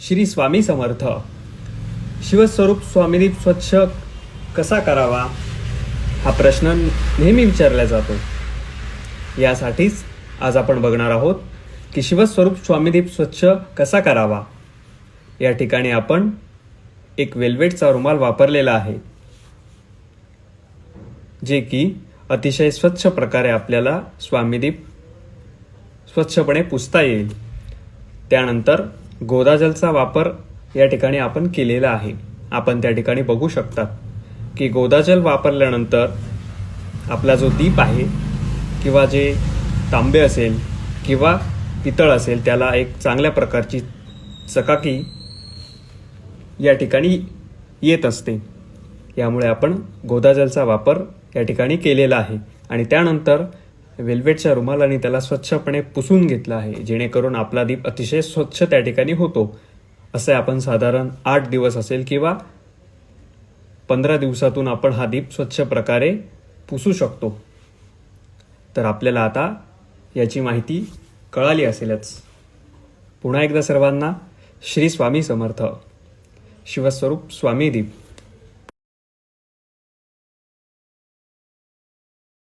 श्री स्वामी समर्थ. शिवस्वरूप स्वामिदीप स्वच्छ कसा करावा? हा प्रश्न नेहमी विचारला जातो. यासाठीच आज आपण बघणार आहोत की शिवस्वरूप स्वामीदीप स्वच्छ कसा करावा? या ठिकाणी आपण एक वेल्वेटचा रुमाल वापरलेला आहे. जे की अतिशय स्वच्छ प्रकारे आपल्याला स्वामीदीप स्वच्छपणे पुसता येईल. त्यानंतर गोदाजलचा वापर या ठिकाणी आपण केलेला आहे. आपण त्या ठिकाणी बघू शकता की गोदाजल वापरल्यानंतर आपला जो दीप आहे किंवा जे तांबे असेल किंवा पितळ असेल त्याला एक चांगल्या प्रकारची चकाकी या ठिकाणी येत असते. यामुळे आपण गोदाजलचा वापर या ठिकाणी केलेला आहे. आणि त्यानंतर वेल्वेटच्या रुमालाने त्याला स्वच्छपणे पुसून घेतलं आहे जेणेकरून आपला दीप अतिशय स्वच्छ त्या ठिकाणी होतो. असे आपण साधारण आठ दिवस असेल किंवा पंधरा दिवसातून आपण हा दीप स्वच्छ प्रकारे पुसू शकतो. तर आपल्याला आता याची माहिती कळाली असेलच. पुन्हा एकदा सर्वांना श्री स्वामी समर्थ. शिवस्वरूप स्वामी दीप.